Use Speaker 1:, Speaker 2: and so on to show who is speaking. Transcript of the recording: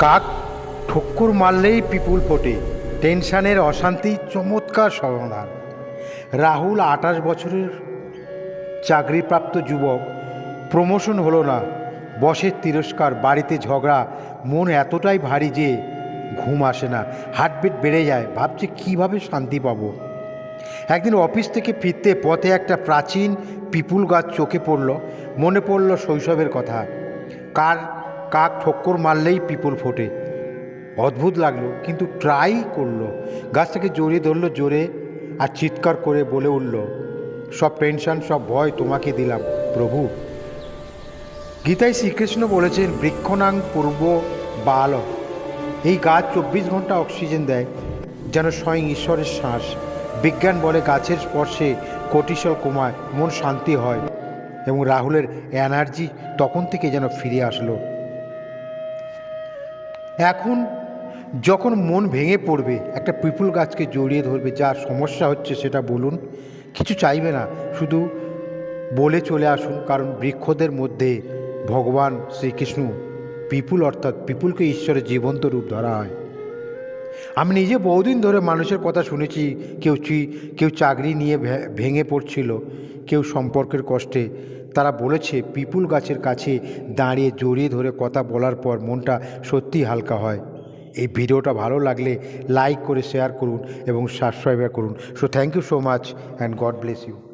Speaker 1: কাক ঠক্কর মারলেই পিপুল ফোটে। টেনশানের অশান্তি চমৎকার সমাধান। রাহুল আঠাশ বছরের চাকরিপ্রাপ্ত যুবক। প্রমোশন হলো না। বসের তিরস্কার, বাড়িতে ঝগড়া, মন এতটাই ভারী যে ঘুম আসে না। হার্টবিট বেড়ে যায়। ভাবছে কীভাবে শান্তি পাবো? একদিন অফিস থেকে ফিরতে পথে একটা প্রাচীন পিপুল গাছ চোখে পড়ল। মনে পড়ল শৈশবের কথা। কার কাক ঠক্কর মারলেই পিপল ফোটে। অদ্ভুত লাগল, কিন্তু ট্রাই করল। গাছটাকে জোরে ধরলো জোরে আর চিৎকার করে বলে উঠল, সব টেনশন, সব ভয় তোমাকে দিলাম, প্রভু। গীতায় শ্রীকৃষ্ণ বলেছেন, বৃক্ষনাং পূর্ব বাল। এই গাছ চব্বিশ ঘণ্টা অক্সিজেন দেয়, যেন স্বয়ং ঈশ্বরের শ্বাস। বিজ্ঞান বলে গাছের স্পর্শে কটিশল কমায় মন শান্তি হয় এবং রাহুলের এনার্জি তখন থেকে যেন ফিরে আসলো। এখন যখন মন ভেঙে পড়বে, একটা পিপুল গাছকে জড়িয়ে ধরবে যার সমস্যা হচ্ছে সেটা বলুন, কিছু চাইবে না, শুধু বলে চলে আসুন, কারণ বৃক্ষদের মধ্যে ভগবান শ্রীকৃষ্ণ পিপুল অর্থাৎ পিপুলকে ঈশ্বরের জীবন্ত রূপ ধরা হয়। আমি নিজে বহুদিন ধরে মানুষের কথা শুনেছি, কেউ চি, কেউ চাকরি নিয়ে ভেঙে পড়ছিল, কেউ সম্পর্কের কষ্টে। তারা বলেছে, পিপুল গাছের কাছে দাঁড়িয়ে জড়িয়ে ধরে কথা বলার পর মনটা সত্যিই হালকা হয়। এই ভিডিওটা ভালো লাগলে লাইক করে শেয়ার করুন এবং সাবস্ক্রাইব করুন। So thank you so much and God bless you